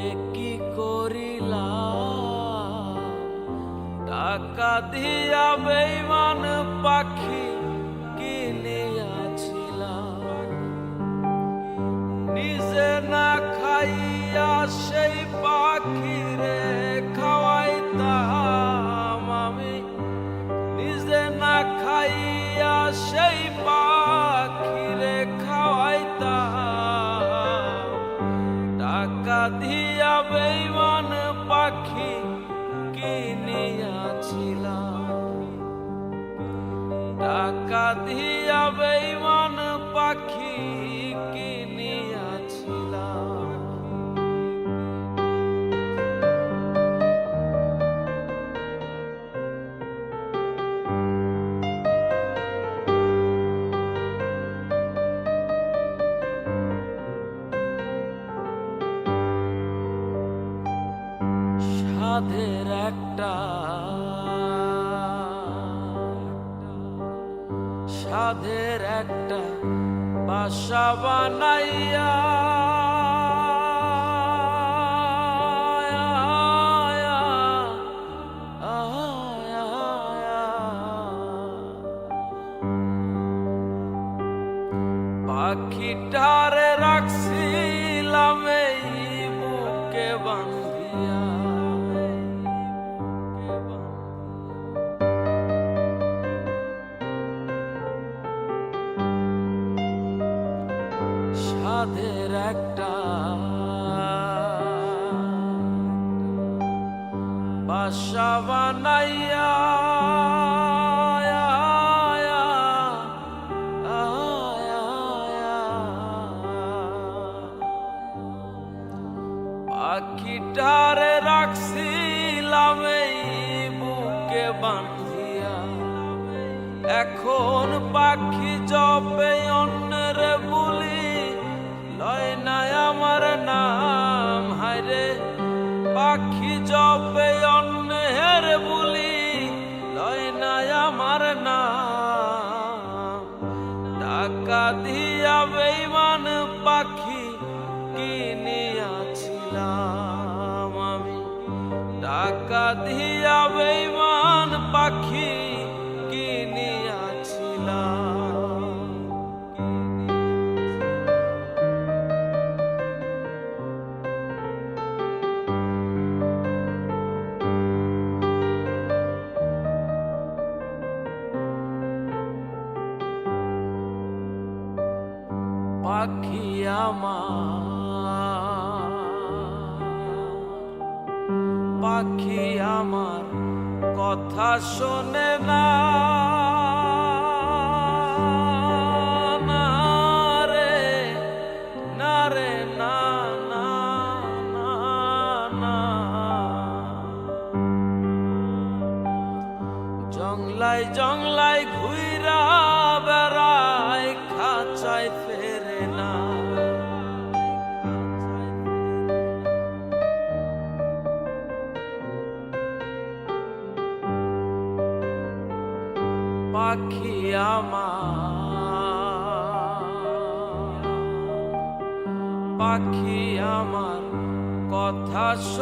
এ কি করিলা টাকা দিয়া বেইমান পাখি কিনিয়াছিলাম। নিজে না খাইয়া সেই পাখিরে খাওয়াইতাম আমি। নিজে না খাইয়া সেই পাখিরে সাধের একটা বাসা বানাইয়া পাখিটারে রাখছিলাম এই বুকে বান্ধিয়া। পাখি জবে অন্যের বলি লয় না আমার নাম। টাকা দিয়া বেইমান পাখি কিনিয়াছিলাম আমি। টাকা দিয়া বেইমান পাখি আমার কথা শোনে না।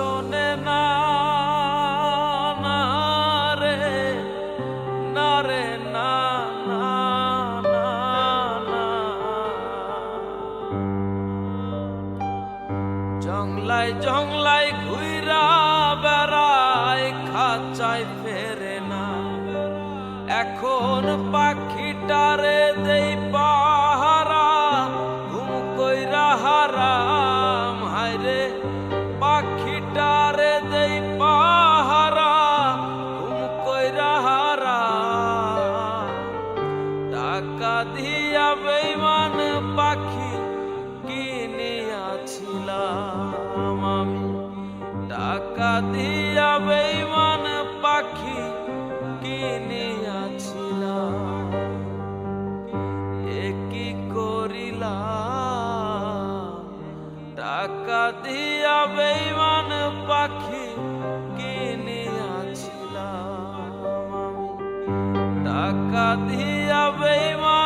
শোনে না জংলায় জংলায় ঘুইরা বেড়ায় খাঁচায় ফেরে না। এখন পাখিটারে টাকা দিয়া বেইমান পাখি কিনিয়াছিলাম কি করিলাম? টাকা দিয়া বেইমান পাখি কিনিয়াছিলাম টাকা দিয়া বেইমান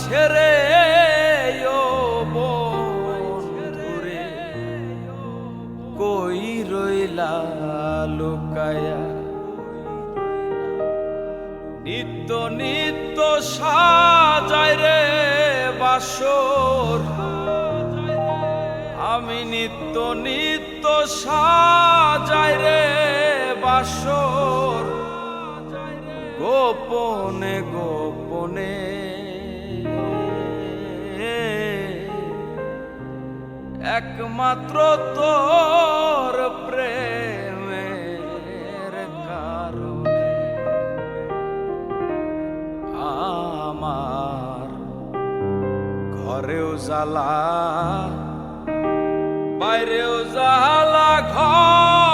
ছেড়ে বন্ধুরে, কই রইলা লুকায়া? নিত্য নিত্য সাজায় রে বাসর। আমি নিত্য নিত্য সাজায় রে বাসর। গোপনে একমাত্র তোর প্রেমের কারণে। আমার ঘরেও জ্বালা বাইরেও জ্বালা ঘরেও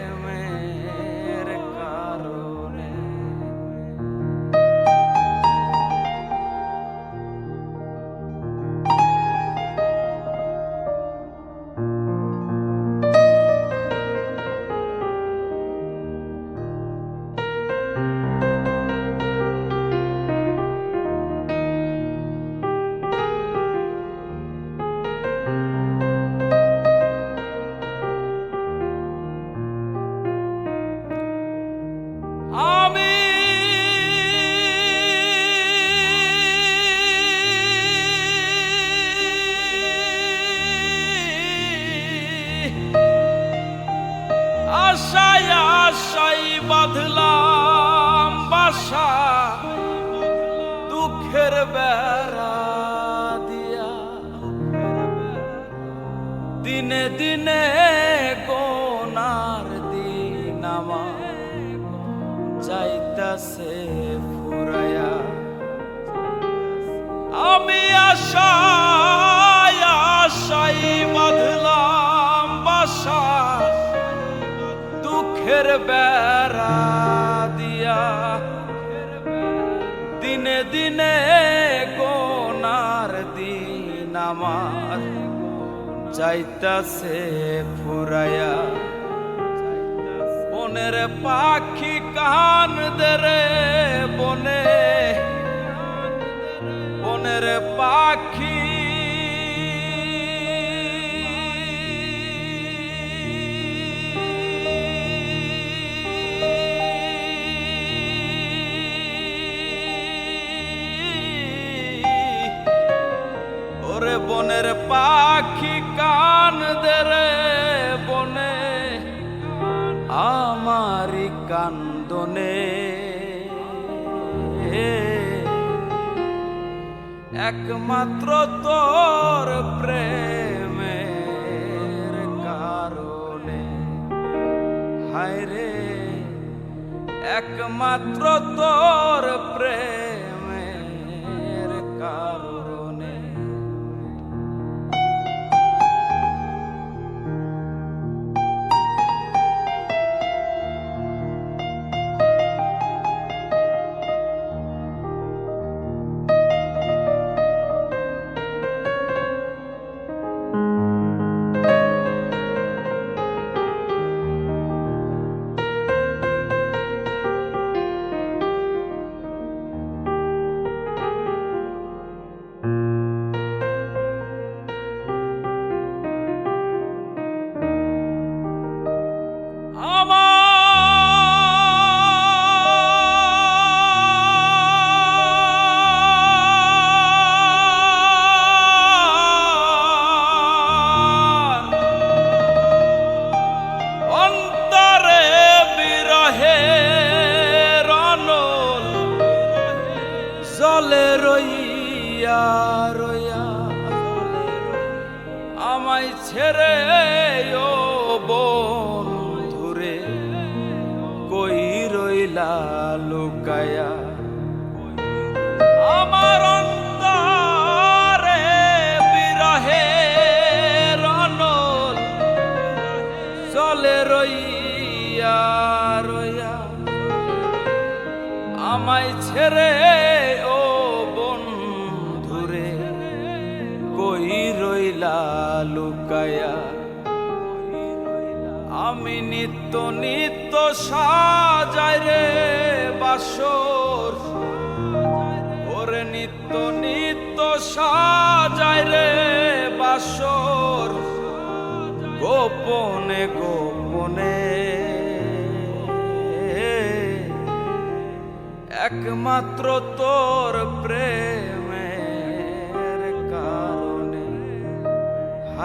আশায় আশাই বাঁধলাম বাসা, দুঃখের বেড়া দিয়া। দিনে দিনে কোনার দিন আমার যাইতাছে ফুরায়া আমি আশায় বেড়া দিয়া। দিনে দিনে কোনার দিন আমার। যাইতাছে ফুরায়া বনের পাখি কান দেরে বনে। বনের পাখি বনের পাখি কান দেরে বনে, আমারি কান্দনে। একমাত্র তোর প্রেমের কারণে। হায় রে, একমাত্র তোর প্রেমের জলে রইয়া রইয়া আমায় ছেড়ে ও বন্ধুরে কই রইলা লুকায়া? আমার অন্তরে বিরহে রনল চলে রইয়া রইয়া। আমায় ছেড়ে আমি নিত্য নিত্য সাজাই রে বাসর। ওরে নিত্য নিত্য সাজাই রে বাসর। গোপনে গোপনে। একমাত্র তোর প্রেমের